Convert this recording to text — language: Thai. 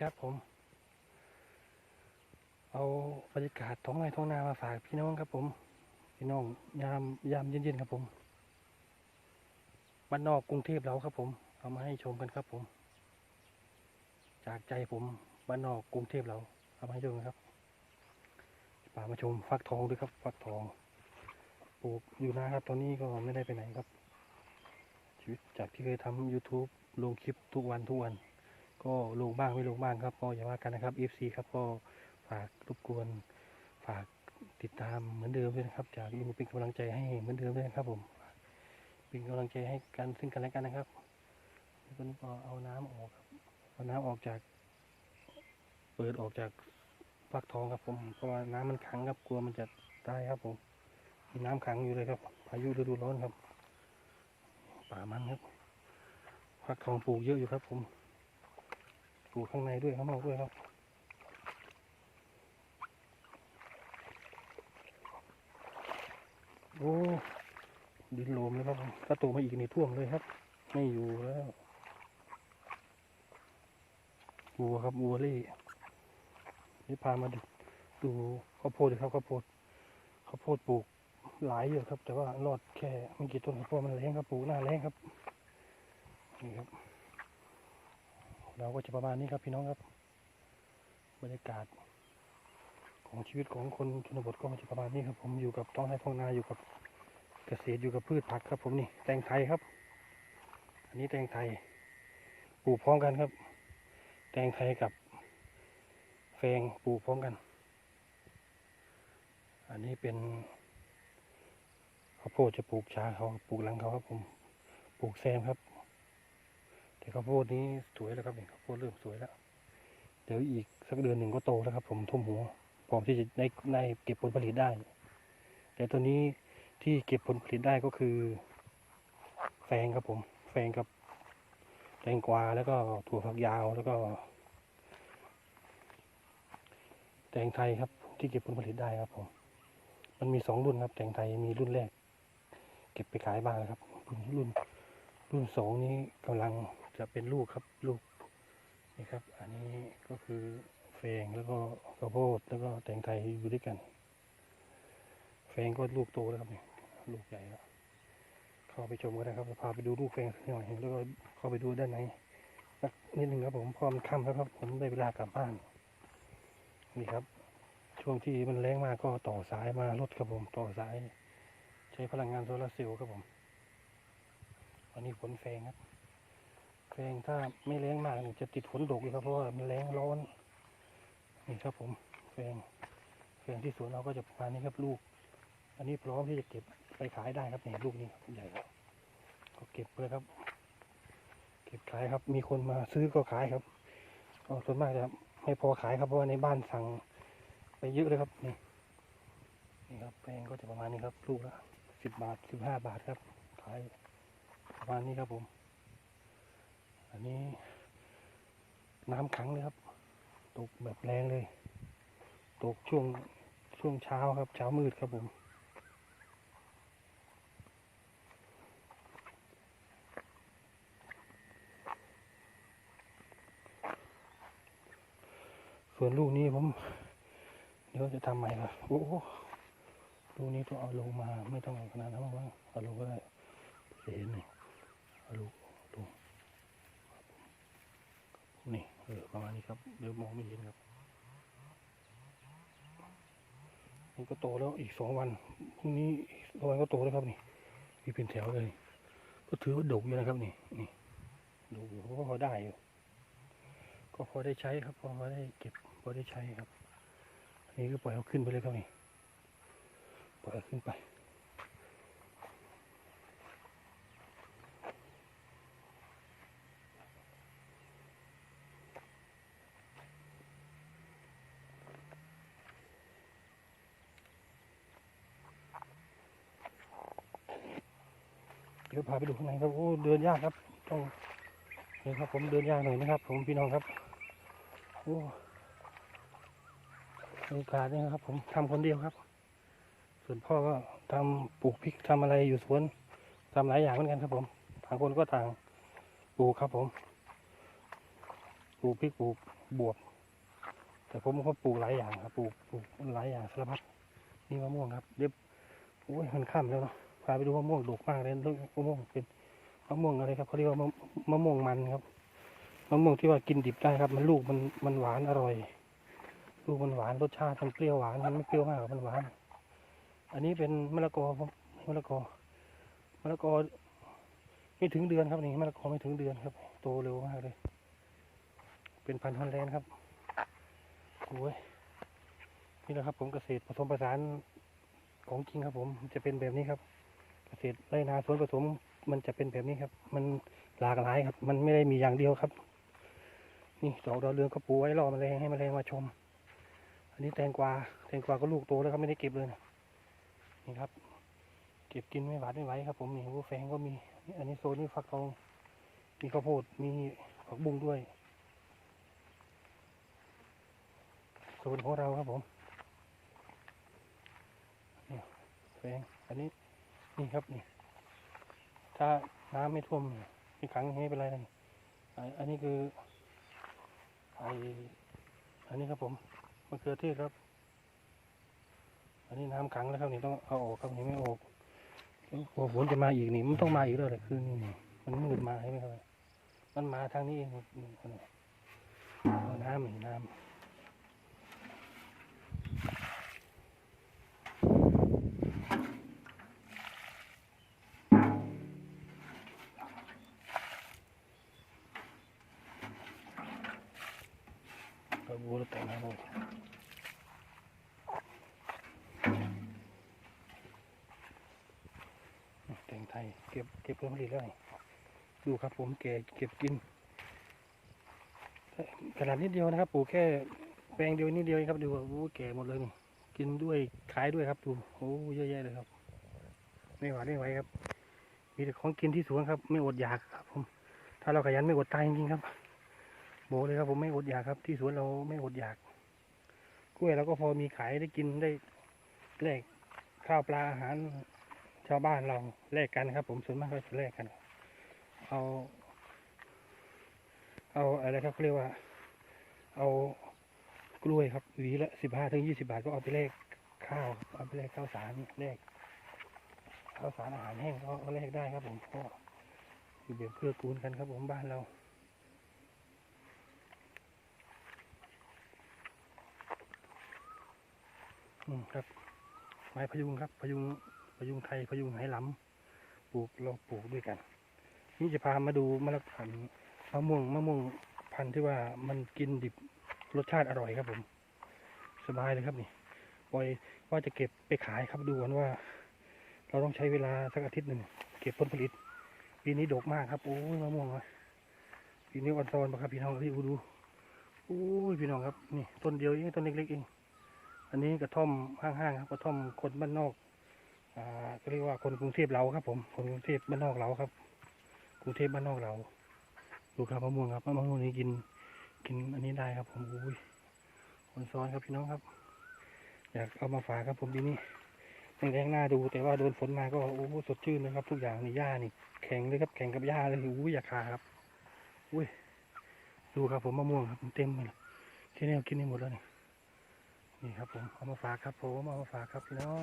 ครับผม เอาบรรยากาศท้องไร่ท้องนามาฝากพี่น้องครับผม พี่น้องยามยามเย็นๆครับผมบ้านนอกกรุงเทพเราครับผม เอามาให้ชมกันครับผม จากใจผมบ้านนอกกรุงเทพเราเอามาให้ชมครับป่ามาชมฟักทองด้วยครับ ฟักทองปลูกอยู่นะครับ ตอนนี้ก็ไม่ได้ไปไหนครับ ชีวิตจากที่เคยทำ YouTube ลงคลิปทุกวันทุกวัน ก็ลงบ้างไม่ลงบ้างครับก็อย่าว่ากันนะครับ FC ครับก็ฝากรบกวนฝากติดตามเหมือนเดิมด้วยนะครับ จากลุงเป็นกำลังใจให้เหมือนเดิมด้วยนะครับผมเป็นกำลังใจให้กันซึ่งกันและกันนะครับแล้วก็นี่ก็เอาน้ำออกครับเอาน้ำออกจาก เปิดออกจากฟักทองครับผมเพราะว่าน้ำมันขังครับกลัวมันจะตายครับผมมีน้ำขังอยู่เลยครับพายุฤดูร้อนครับ ป่ามันครับฟักทองปลูกเยอะอยู่ครับผม ปลูข้างในด้วยข้างนอกด้วยครับโอ้ดินโลมเลยครับถ้าโตมาอีกนี่ท่วมเลยครับ ไม่อยู่แล้ววัวครับวัวเล่นี่พามาดูดูข้าวโพดครับข้าวโพดข้าวโพดปลูกหลายอยู่ครับ แต่ว่ารอดแค่ไม่กี่ต้นเพราะมันแรงครับปลูกหน้าแรงครับนี่ครับ เราก็จะประมาณนี้ครับพี่น้องครับ บรรยากาศ ของชีวิตของคนชนบทก็จะประมาณนี้ครับ ผมอยู่กับท้องไร่ท้องนาอยู่กับเกษตรอยู่กับพืชผักครับ ผมนี่แตงไทยครับ อันนี้แตงไทยปลูกพร้อมกันครับ แตงไทยกับแฟงปลูกพร้อมกัน อันนี้เป็นข้าวโพดจะปลูกช้าเขาปลูกหลังเขาครับผมปลูกแซมครับ แต่ข้าวโพดนี้สวยแล้วครับเนี่ยข้าวโพดเริ่มสวยแล้ว เดี๋ยวอีกสักเดือนหนึ่งก็โตแล้วครับ ผมทุ่มหัวพร้อมที่จะได้ได้เก็บผลผลิตได้ แต่ตัวนี้ที่เก็บผลผลิตได้ก็คือ แฟงครับผม แฟงกับแตงกวาแล้วก็ถั่วฝักยาวแล้วก็ แตงไทยครับ ที่เก็บผลผลิตได้ครับผม มันมีสองรุ่นครับ แตงไทยมีรุ่นแรก เก็บไปขายบ้างครับ รุ่นรุ่นรุ่นสองนี้กำลัง จะเป็นลูกครับลูกนี่ครับ อันนี้ก็คือแฟงแล้วก็ข้าวโพดแล้วก็แตงไทยอยู่ด้วยกัน แฟงก็ลูกโตแล้วครับนี่ลูกใหญ่แล้วเข้าไปชมกันนะครับพาไปดูลูกแฟงสักหน่อยแล้วก็เข้าไปดูด้านในสักนิดหนึ่งครับผมพอมันค่ำแล้วครับ ผมได้เวลากลับบ้านนี่ครับ ช่วงที่มันแรงมากก็ต่อสายมารถครับผมต่อสาย ใช้พลังงานโซลาร์เซลล์ครับผมอันนี้ฝนแฟงครับ แฟงถ้าไม่แรงมากนี่จะติดฝนตกอยู่ครับเพราะว่ามันแรงร้อน นี่ครับผมแฟงแฟงที่สวนเราก็จะประมาณนี้ครับลูก อันนี้พร้อมที่จะเก็บไปขายได้ครับนี่ลูกนี้ใหญ่ครับก็เก็บเลยครับ เก็บขายครับ มีคนมาซื้อก็ขายครับก็ส่วนมากจะไม่พอขายครับเพราะว่าในบ้านสั่งไปเยอะเลยครับนี่นี่ครับแพงก็จะประมาณนี้ครับ ลูกละสิบบาทสิบห้าบาทครับขายประมาณนี้ครับผม อันนี้ น้ำขังเลยครับ ตกแบบแรงเลย ตกช่วงช่วงเช้าครับ เช้ามืดครับผมส่วนลูกนี้ผม เดี๋ยวจะทำใหม่ละโอ้ลูกนี้ต้องเอาลงมาไม่ต้องเอาขนาดนั้นหรอกมั้งเอาลงก็ได้เห็นนี่เอาลูกลงนี่เออ ประมาณนี้ครับเดี๋ยวมองไม่เห็นครับมันก็โตแล้วอีกสองวันพรุ่งนี้สองวันก็โตแล้วครับนี่มีเป็นแถวเลย ก็ถือว่าดกอยู่นะครับนี่นี่ดกอยู่ก็พอได้อยู่ ก็พอได้ใช้ครับ พอได้เก็บพอได้ใช้ครับ อันนี้ก็ปล่อยเขาขึ้นไปเลยครับนี่ปล่อยเขาขึ้นไป ดี๋ยวพาไปดูข้างในครับโอ้เดินยากครับ ต้องนี่ครับ ผมเดินยากหน่อยนะครับ ผมพี่น้องครับโอ้โอกาสนี่ครับ ผมทำคนเดียวครับ ส่วนพ่อก็ทำปลูกพริกทำอะไรอยู่สวนทำหลายอย่างเหมือนกันครับ ผมต่างคนก็ต่างปลูกครับ ผมปลูกพริกปลูกบวบแต่ผมก็ปลูกหลายอย่างครับปลูกปลูกหลายอย่างสารพัดนี่มะม่วงครับเดี๋ยวโอ้ยมันข้ามแล้วเนาะ พาไปดูมะม่วงดกมากเลยมะม่วงเป็นมะม่วงอะไรครับเขาเรียกว่ามะมะม่วงมันครับมะม่วงที่ว่ากินดิบได้ครับ มันลูกมันมันหวานอร่อย ลูกมันหวานรสชาติมันเปรี้ยวหวานมันไม่เปรี้ยวมากหรอกมันหวาน อันนี้เป็นมะละกอครับมะละกอมะละกอไม่ถึงเดือนครับนี่มะละกอไม่ถึงเดือนครับ โตเร็วมากเลย เป็นพันธุ์ฮอลแลนด์ครับโอ้ยนี่แหละครับ ผมเกษตรผสมผสานของจริงครับผมจะเป็นแบบนี้ครับ ษตรไรนาสวนผสมมันจะเป็นแบบนี้ครับ มันหลากหลายครับ มันไม่ได้มีอย่างเดียวครับ นี่ดอกดาวเรืองก็ปูไว้รอมแมลงให้มแมลงมาชม อันนี้แตงกวาแตงกวาก็ลูกโตแล้วครับไม่ได้เก็บเลยนะนี่ครับ เก็บกินไม่หวาดไม่ไหวครับ ผมนี่หูแฟงก็มี อันนี้โซนนี้ฟักทองมีข้าวโพดมีผักบุ้งด้วยโซนของเราครับผมนี่แฟงอันนี้ นี่ครับนี่ ถ้าน้ำไม่ท่วมไม่ขังไม่เป็นไรนะนี่นอันนี้คือไออันนี้ครับผมมะเขือเทศครับ อันนี้น้ำขังแล้วครับนี่ต้องเอาออกครับนี่ไม่ออกโอ้ฝนจะมาอีกนี่มันต้องมาอีกแล้วเลยคือนี่นี่มันมืดมาใช่ไหมครับ มันมาทางนี้เองน้ำนี่น้ำ ก็บูรแต่งให้หมดแตงไทยเก็บเก็บผลผลิตแล้วดูครับผมแกเก็บกินขนาดนิดเดียวนะครับปลูกแค่แปลงเดียวนิดเดียวครับดูโอ้แก่หมดเลยนี่กินด้วยขายด้วยครับดูโอ้เยอะแยะเลยครับ ไม่ไหวไม่ไหวครับ มีแต่ของกินที่สวนครับ ไม่อดอยากครับผมถ้าเราขยันไม่อดตายจริงๆครับ บอกเลยครับผมไม่อดอยากครับ ที่สวนเราไม่อดอยากกล้วยเราก็พอมีขายได้กินได้แลกข้าวปลาอาหารชาวบ้านเราแลกกันครับ ผมส่วนมากก็จะแลกกัน เอา เอาอะไรครับเขาเรียกว่า เอากล้วยครับหวีละสิบห้าถึงยี่สิบาทก็เอาไปแลกข้าวเอาไปแลกข้าวสารแลกข้าวสารอาหารแห้งก็เอาแลกได้ครับผมก็อยู่แบบเพื่อกูลกันครับผมบ้านเรา อืม ครับ ไม้พยุงครับ พยุงพยุงไทยพยุงไหหลำปลูกเราปลูกด้วยกัน นี่จะพามาดูมะละพันมะม่วงมะม่วงพันธุ์ที่ว่ามันกินดิบรสชาติอร่อยครับผม สบายเลยครับนี่ปล่อยว่าจะเก็บไปขายครับดูกันว่า เราต้องใช้เวลาสักอาทิตย์หนึ่งเก็บผลผลิต ปีนี้ดกมากครับโอ้ยมะม่วงวะปีนี้อ่อนซอนปะครับพี่น้องพี่ดูโอ้ยพี่น้องครับนี่ต้นเดียวเองต้นเล็กๆเอง อันนี้กระท่อมห้างๆครับกระท่อมคนบ้านนอกอ่าก็เรียกว่าคนกรุงเทพเราครับ ผมคนกรุงเทพบ้านนอกเราครับกรุงเทพบ้านนอกเราดูครับมะม่วงครับมะม่วงนี้กิน กินอันนี้ได้ครับ ผมอุ้ยคนซ้อนครับพี่น้องครับ อยากเอามาฝากครับ ผมปีนี้แรงๆหน้าดู แต่ว่าโดนฝนมาก็โอ้โหสดชื่นเลยครับ ทุกอย่างนี่หญ้านี่ แข็งเลยครับแข็งกับหญ้าเลยอุ้ยอยากขาครับอุ้ยดูครับผมมะม่วงครับเต็มเลยแค่นี้กินได้หมดแล้วนี่ นี่ครับผมเอามาฝากครับผมเอามาฝากครับพี่น้อง